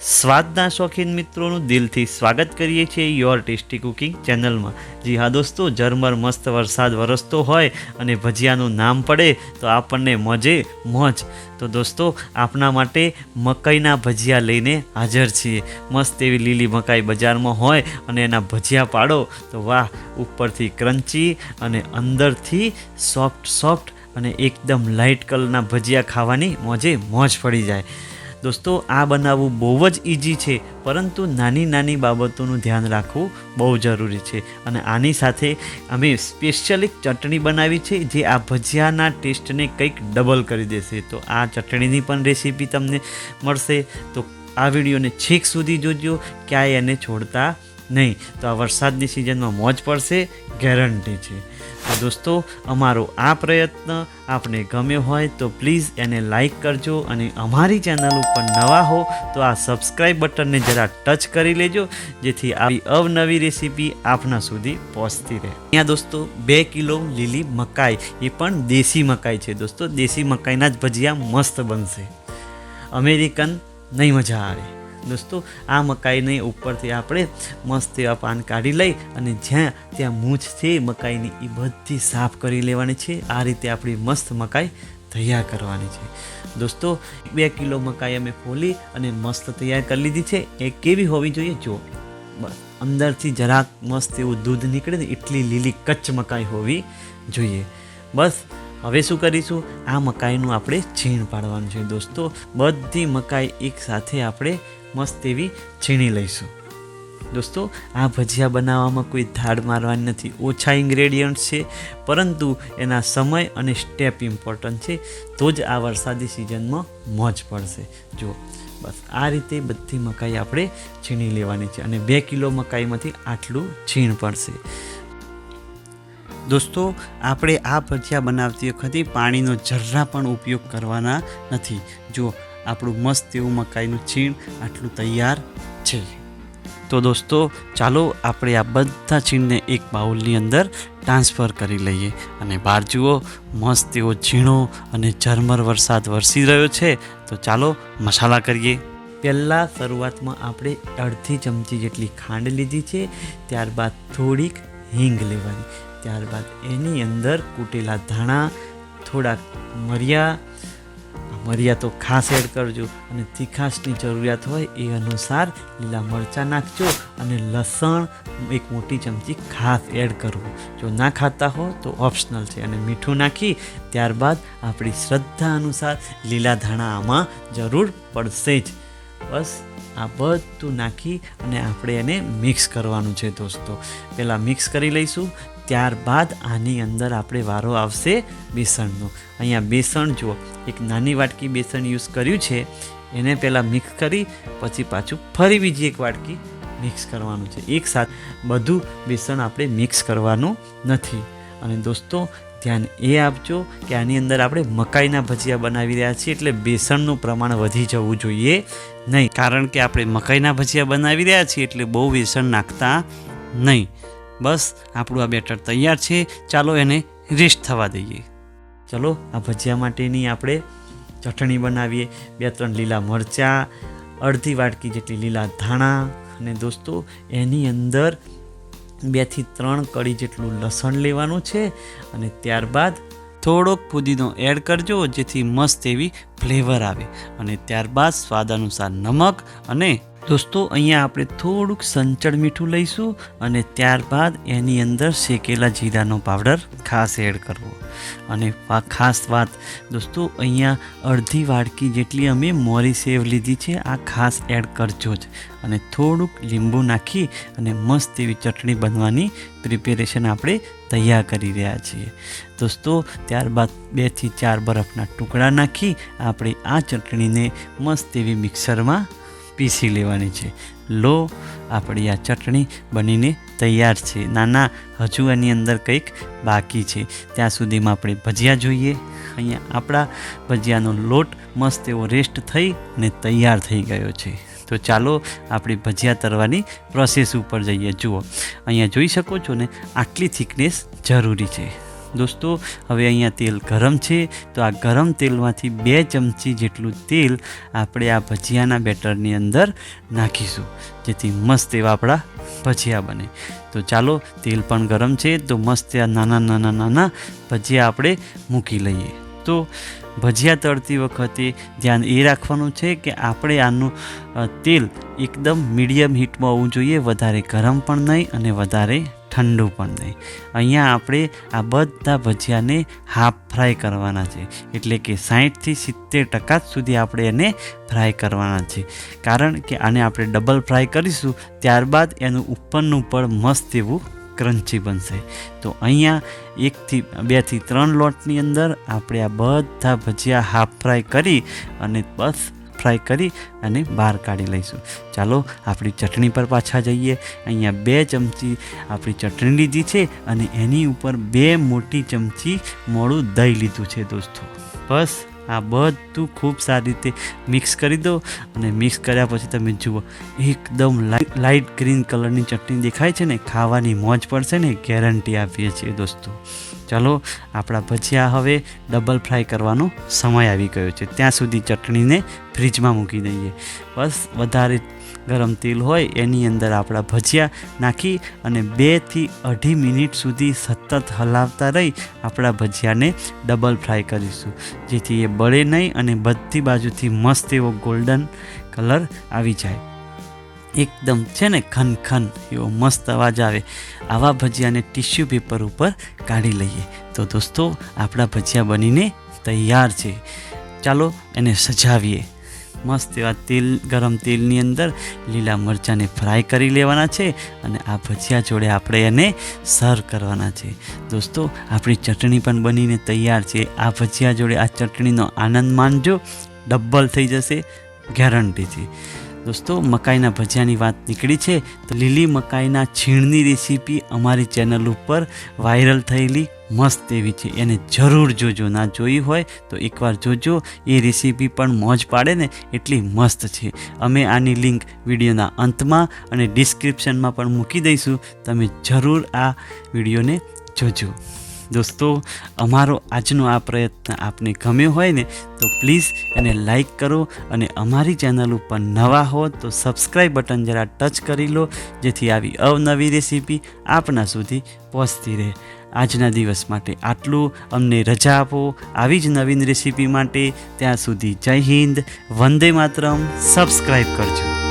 સ્વાદના શોખીન મિત્રોનું દિલથી સ્વાગત કરીએ છીએ યોર ટેસ્ટી કુકિંગ ચેનલમાં જી હા દોસ્તો, ઝરમર મસ્ત વરસાદ વરસતો હોય અને ભજીયાનું નામ પડે તો આપણને મજે મોજ. તો દોસ્તો, આપના માટે મકાઈના ભજીયા લઈને હાજર છીએ. મસ્ત એવી લીલી મકાઈ બજારમાં હોય અને એના ભજીયા પાડો તો વાહ, ઉપરથી ક્રન્ચી અને અંદરથી સોફ્ટ સોફ્ટ અને એકદમ લાઇટ કલરના ભજીયા ખાવાની મોજે મોજ પડી જાય. દોસ્તો, આ બનાવવું બહુ જ ઇઝી છે, પરંતુ નાની નાની બાબતોનું ધ્યાન રાખવું બહુ જરૂરી છે. અને આની સાથે અમે સ્પેશિયલી ચટણી બનાવી છે, જે આ ભજીયાના ટેસ્ટને કંઈક ડબલ કરી દેશે. તો આ ચટણીની પણ રેસીપી તમને મળશે. તો આ વિડીયોને છેક સુધી જોજો, ક્યાંય એને છોડતા નહીં. તો આ વરસાદની સિઝનમાં મોજ પડશે ગેરંટી છે. દોસ્તો, અમારો આ પ્રયત્ન આપને ગમ્યો હોય તો પ્લીઝ એને લાઈક કરજો અને અમારી ચેનલ ઉપર નવા હો તો આ સબસ્ક્રાઈબ બટનને જરા ટચ કરી લેજો, જેથી આવી અવનવી રેસીપી આપના સુધી પહોંચતી રહે. અહીંયા દોસ્તો, બે કિલો લીલી મકાઈ, એ પણ દેશી મકાઈ છે દોસ્તો, દેશી મકાઈના જ ભજીયા મસ્ત બનશે. અમેરિકન નહીં મજા આવે. દોસ્તો, આ મકાઈને ઉપરથી આપણે મસ્ત એવા પાન કાઢી લઈ અને જ્યાં ત્યાં મૂછ છે મકાઈની એ બધી સાફ કરી લેવાની છે. આ રીતે આપણી મસ્ત મકાઈ તૈયાર કરવાની છે. દોસ્તો, બે કિલો મકાઈ અમે ફોલી અને મસ્ત તૈયાર કરી લીધી છે. એ કેવી હોવી જોઈએ? જો અંદરથી જરાક મસ્ત એવું દૂધ નીકળે ને એટલી લીલી કચ્ચ મકાઈ હોવી જોઈએ. બસ, હવે શું કરીશું? આ મકાઈનું આપણે છીણ પાડવાનું છે દોસ્તો. બધી મકાઈ એકસાથે આપણે મસ્ત એવી છીણી લઈશું. દોસ્તો, આ ભજીયા બનાવવામાં કોઈ ધાડ મારવાની નથી. ઓછા ઇન્ગ્રેડિયન્ટ્સ છે, પરંતુ એના સમય અને સ્ટેપ ઇમ્પોર્ટન્ટ છે. તો જ આ વરસાદી સિઝનમાં મોજ પડશે. જો, બસ આ રીતે બધી મકાઈ આપણે છીણી લેવાની છે અને બે કિલો મકાઈમાંથી આટલું છીણ પડશે. દોસ્તો, આપણે આ ભજીયા બનાવતી વખતે પાણીનો જરા પણ ઉપયોગ કરવાના નથી. જો આપણું મસ્ત એવું મકાઈનું છીણ આટલું તૈયાર છે. તો દોસ્તો, ચાલો આપણે આ બધા છીણને એક બાઉલની અંદર ટ્રાન્સફર કરી લઈએ. અને બહાર જુઓ, મસ્ત એવો ઝીણો અને ઝરમર વરસાદ વરસી રહ્યો છે. તો ચાલો મસાલા કરીએ. પહેલાં શરૂઆતમાં આપણે અડધી ચમચી જેટલી ખાંડ લીધી છે, ત્યારબાદ થોડીક હિંગ લેવાની. ત્યારબાદ એની અંદર કૂટેલા ધાણા, થોડાક મરિયા મરિયા તો ખાસ એડ કરજો અને તીખાશની જરૂરિયાત હોય એ અનુસાર લીલા મરચાં નાખજો અને લસણ એક મોટી ચમચી ખાસ એડ કરવું. જો ના ખાતા હો તો ઓપ્શનલ છે અને મીઠું નાખી ત્યારબાદ આપણી શ્રદ્ધા અનુસાર લીલા ધાણા આમાં જરૂર પડશે જ. બસ આ બધું નાખી અને આપણે એને મિક્સ કરવાનું છે દોસ્તો. પહેલાં મિક્સ કરી લઈશું, ત્યારબાદ આની અંદર આપણે વારો આવશે બેસણનો. અહીંયા બેસણ જુઓ, એક નાની વાટકી બેસણ યુઝ કર્યું છે, એને પહેલાં મિક્સ કરી, પછી પાછું ફરી બીજી એક વાટકી મિક્સ કરવાનું છે. એક સાથ બધું બેસણ આપણે મિક્સ કરવાનું નથી. અને દોસ્તો ધ્યાન એ આપજો કે આની અંદર આપણે મકાઈના ભજીયા બનાવી રહ્યા છીએ એટલે બેસણનું પ્રમાણ વધી જવું જોઈએ નહીં. કારણ કે આપણે મકાઈના ભજીયા બનાવી રહ્યા છીએ એટલે બહુ બેસણ નાખતા નહીં. બસ, આપણું આ બેટર તૈયાર છે. ચાલો એને રેસ્ટ થવા દઈએ. ચલો, આ ભજીયા માટેની આપણે ચટણી બનાવીએ. બે ત્રણ લીલા મરચાં, અડધી વાટકી જેટલી લીલા ધાણા. અને દોસ્તો, એની અંદર બેથી ત્રણ કળી જેટલું લસણ લેવાનું છે અને ત્યારબાદ થોડોક પુદીનો એડ કરજો, જેથી મસ્ત એવી ફ્લેવર આવે. અને ત્યારબાદ સ્વાદ અનુસાર નમક અને દોસ્તો, અહીંયા આપણે થોડુંક સંચળ મીઠું લઈશું અને ત્યારબાદ એની અંદર શેકેલા જીરાનો પાવડર ખાસ એડ કરવો. અને ખાસ વાત, દોસ્તો, અહીંયા અડધી વાડકી જેટલી અમે મોરી સેવ લીધી છે, આ ખાસ એડ કરજો જ. અને થોડુંક લીંબુ નાખી અને મસ્ત એવી ચટણી બનવાની પ્રિપેરેશન આપણે તૈયાર કરી રહ્યા છીએ. દોસ્તો, ત્યારબાદ બેથી ચાર બરફના ટુકડા નાખી આપણે આ ચટણીને મસ્ત એવી મિક્સરમાં પીસી લેવાની છે. લો, આપણી આ ચટણી બનીને તૈયાર છે. નાના, હજુ એની અંદર કંઈક બાકી છે. ત્યાં સુધીમાં આપણે ભજીયા જોઈએ. અહીંયા આપણા ભજીયાનો લોટ મસ્ત એવો રેસ્ટ થઈ અને તૈયાર થઈ ગયો છે. તો ચાલો આપણે ભજીયા તરવાની પ્રોસેસ ઉપર જઈએ. જુઓ, અહીંયા જોઈ શકો છો ને, આટલી થિકનેસ જરૂરી છે. દોસ્તો, હવે અહીંયા તેલ ગરમ છે. તો આ ગરમ તેલમાંથી બે ચમચી જેટલું તેલ આપણે આ ભજીયાના બેટરની અંદર નાખીશું. જેથી મસ્ત એવા આપણા ભજીયા બને. તો ચાલો, તેલ પણ ગરમ છે. તો મસ્ત આ નાના નાના નાના ભજીયા આપણે મૂકી લઈએ. તો ભજીયા તળતી વખતે ધ્યાન એ રાખવાનું છે કે આપણે આનું તેલ એકદમ મીડિયમ હીટમાં હોવું જોઈએ, વધારે ગરમ પણ નહીં અને વધારે ઠંડુ પણ નહીં. અહીંયા આપણે આ બધા ભજીયાને હાફ ફ્રાય કરવાના છે. એટલે કે સાહીઠથી સિત્તેર ટકા સુધી આપણે એને ફ્રાય કરવાના છે. કારણ કે આને આપણે ડબલ ફ્રાય કરીશું, ત્યારબાદ એનું ઉપરનું પણ મસ્ત એવું ક્રન્ચી બનશે. તો અહીંયા એકથી બેથી ત્રણ લોટની અંદર આપણે આ બધા ભજીયા હાફ ફ્રાય કરી અને બસ ફ્રાય કરી અને બહાર કાઢી લઈશું. ચાલો, આપણી ચટણી પર પાછા જઈએ. અહીંયા બે ચમચી આપણી ચટણી લીધી છે અને એની ઉપર બે મોટી ચમચી મોડું દહીં લીધું છે દોસ્તો. બસ આ બધું ખૂબ સારી રીતે મિક્સ કરી દો અને મિક્સ કર્યા પછી તમે જુઓ, એકદમ લાઇટ લાઇટ ગ્રીન કલરની ચટણી દેખાય છે ને, ખાવાની મોજ પડશે ને ગેરંટી આપીએ છીએ દોસ્તો. ચાલો આપણા ભજીયા હવે ડબલ ફ્રાય કરવાનો સમય આવી ગયો છે. ત્યાં સુધી ચટણીને ફ્રીજમાં મૂકી દઈએ. બસ, વધારે ગરમ તેલ હોય એની અંદર આપણા ભજીયા નાખી અને બેથી અઢી મિનિટ સુધી સતત હલાવતા રહી આપણા ભજીયાને ડબલ ફ્રાય કરીશું. જેથી એ બળે નહીં અને બધી બાજુથી મસ્ત એવો ગોલ્ડન કલર આવી જાય. એકદમ છે ને ખન ખન એવો મસ્ત અવાજ આવે. આવા ભજીયાને ટિશ્યુ પેપર ઉપર કાઢી લઈએ. તો દોસ્તો, આપણા ભજીયા બનીને તૈયાર છે. ચાલો એને સજાવીએ. મસ્ત એવા તેલ, ગરમ તેલની અંદર લીલા મરચાંને ફ્રાય કરી લેવાના છે અને આ ભજીયા જોડે આપણે એને સર્વ કરવાના છે. દોસ્તો, આપણી ચટણી પણ બનીને તૈયાર છે. આ ભજીયા જોડે આ ચટણીનો આનંદ માનજો. ડબલ થઈ જશે. ગેરંટીથી દોસ્તો, મકાઈના ભજીયાની વાત નીકળી છે તો લીલી મકાઈના છીણની રેસીપી અમારી ચેનલ ઉપર વાયરલ થયેલી મસ્ત એવી છે. એને જરૂર જોજો. ના જોઈ હોય તો એકવાર જોજો. એ રેસીપી પણ મોજ પાડે ને એટલી મસ્ત છે. અમે આની લિંક વિડીયોના અંતમાં અને ડિસ્ક્રિપ્શનમાં પણ મૂકી દઈશું. તમે જરૂર આ વિડીયોને જોજો. દોસ્તો, અમારો આજનો આ પ્રયત્ન આપને ગમ્યો હોય ને, તો પ્લીઝ એને લાઈક કરો અને અમારી ચેનલ ઉપર નવા હો તો સબસ્ક્રાઈબ બટન જરા ટચ કરી લો, જેથી આવી અવનવી રેસીપી આપના સુધી પહોંચતી રહે. આજના દિવસ માટે આટલું. અમને રજા આપો. આવી જ નવીન રેસીપી માટે ત્યાં સુધી જય હિન્દ. વંદે માતરમ. સબસ્ક્રાઈબ કરજો.